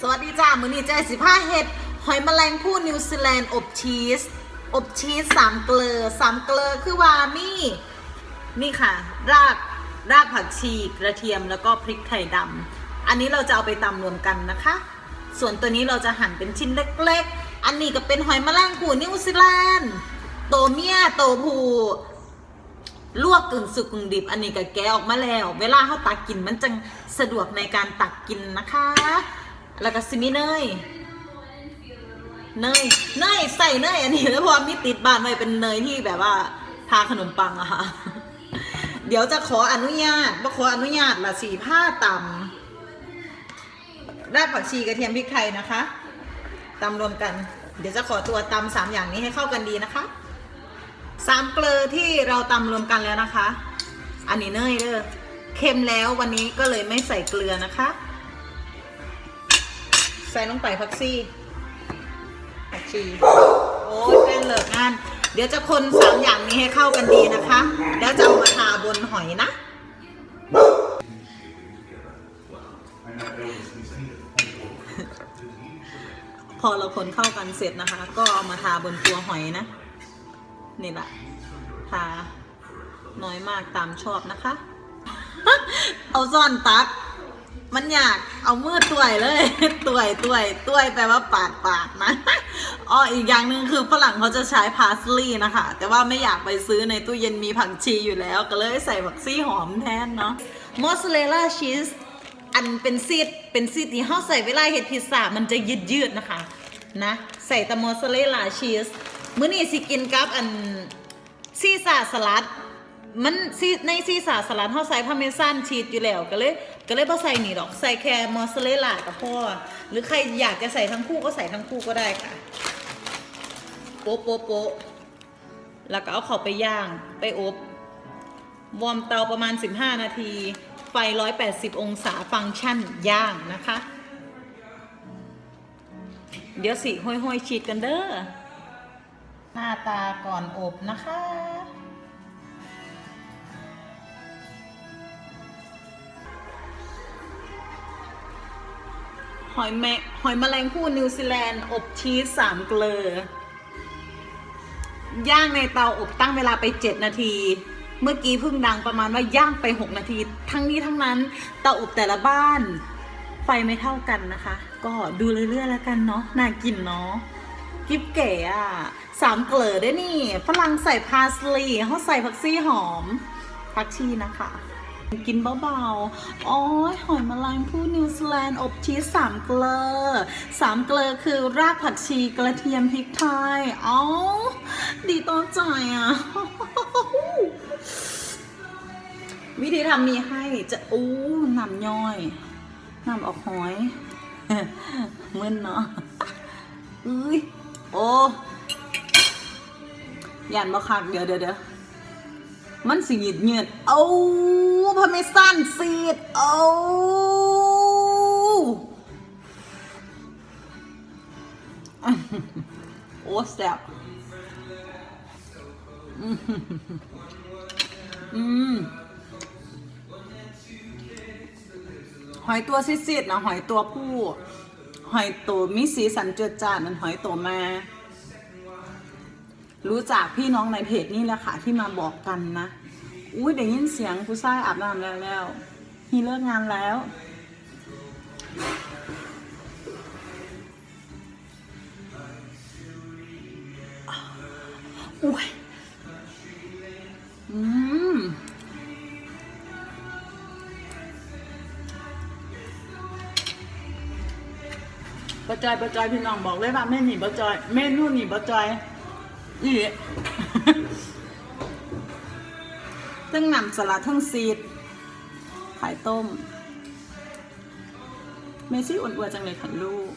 สวัสดีจ้า มือนี้เจสิผ้าเห็ด หอยแมลงภู่นิวซีแลนด์อบชีส อบชีสสามเกลือสามเกลือคือว่ามีนี่ค่ะ รากรากผักชีกระเทียมแล้วก็พริกไทยดำอันนี้เราจะเอาไปตำรวมกันนะคะ ส่วนตัวนี้เราจะหั่นเป็นชิ้นเล็กๆ อันนี้ก็เป็นหอยแมลงภู่นิวซีแลนด์โตเมียโตผูลวกกึ่งสุกกึ่งดิบอันนี้ก็แกะออกมาแล้ว เวลาเขาตักกินมันจังสะดวกในการตักกินนะคะ แล้วก็ซิมิเนยเนยเนยใส่เนยอันนี้แล้วพอมีติดบ้านไว้เป็นเนยที่แบบว่าทาขนมปังอะค่ะ เดี๋ยวจะขออนุญาตว่าขออนุญาตละสีผ้าตำรากผักชีกระเทียมพริกไทยนะคะตำรวมกัน เดี๋ยวจะขอตัวตำสามอย่างนี้ให้เข้ากันดีนะคะสามเกลือที่เราตำรวมกันแล้วนะคะ อันนี้เนยเด้อเค็มแล้ววันนี้ก็เลยไม่ใส่เกลือนะคะ ส่ลงไปพักซี่ผักชีโอ้ยเป็นเหลิกงาน เดี๋ยวจะคนสามอย่างนี้ให้เข้ากันดีนะคะ แล้วจะเอามาทาบนหอยนะ พอเราคนเข้ากันเสร็จนะคะ ก็เอามาทาบนตัวหอยนะ นี่แหละทาน้อยมากตามชอบนะคะ เอาซ่อนตัก มันอยากเอามือต่วยเลยต่วยต่วยต่วยแปลว่าปาดปาดนะอ๋ออีกอย่างหนึ่งคือฝรั่งเขาจะใช้พาสลีย์นะคะ แต่ว่าไม่อยากไปซื้อในตู้เย็นมีผักชีอยู่แล้ว ก็เลยใส่ผักชีหอมแทนเนาะมอสซาเรลล่าชีสอันเป็นซีดเป็นซีดที่เขาใส่เวลาเห็ดพิซซ่ามันจะยืดยืดนะคะนะใส่แต่มอสซาเรลล่าชีสมื้อนี้สิกินกับอันซีซ่าสลัด มันซีในซีสาสลัดเขาใส่พาเมซานชีสอยู่แล้วก็เลยก็เลยพอใส่นี่ดอกใส่แค่มอสซาเรลล่ากับพ่อหรือใครอยากจะใส่ทั้งคู่ก็ใส่ทั้งคู่ก็ได้ค่ะ โป๊ะโป๊ะโป๊ะแล้วก็เอาเขาไปย่างไปอบวอร์มเตาประมาณ 15 นาที ไฟ 180 องศาฟังก์ชันย่างนะคะ เดี๋ยวสิห้อยๆ ชีดกันเด้อหน้าตาก่อนอบนะคะ หอยแมหอยแมลงภู่นิวซีแลนด์ อบชีสสามเกลือย่างในเตาอบตั้งเวลาไป 7 นาที เมื่อกี้เพิ่งดังประมาณว่าย่างไป 6 นาที ทั้งนี้ทั้งนั้นเตาอบแต่ละบ้าน ไฟไม่เท่ากันนะคะ ก็ดูเรื่อยๆแล้วกันเนาะน่ากินเนาะกิบเก๋อะสามเกลือได้นี่ฝรั่งใส่พาสลีเขาใส่ผักชีหอมผักชีนะคะ กินเบาๆอ๋อหอยแมลงภู่นิวซีแลนด์อบชีสสามเกลอสามเกลอคือรากผักชีกระเทียมพริกไทยอ๋อดีต่อใจอะ วิธีทำมีให้จะอู้นำย่อยนำออกหอยมึนเนาะอุ้ย โอ้ยันมาคักเดี๋ยวเดี๋ยวเดี๋ยว มันสีดเงียดเอาพะไม่สั้นสีดเอาโอ้แซ่บอืมหอยตัวซิดๆนะหอยตัวผู้ หอยตัวมีสีสันเจือจาดมันหอยตัวม่ รู้จักพี่น้องในเพจนี่แหละค่ะที่มาบอกกันนะอุ้ยได้ยินเสียงผู้ชายอาบน้ำแล้วแล้วฮีเลิกงานแล้ว อุ้ยอืมประจอยประจอยพี่น้องบอกเลยว่าแม่นี่ประจอย เมนูนี่ประจอย นี่ทั้งนำสลัดทั้งซีดไข่ต้ม เมซี่อ้วนๆจังเลยค่ะลูก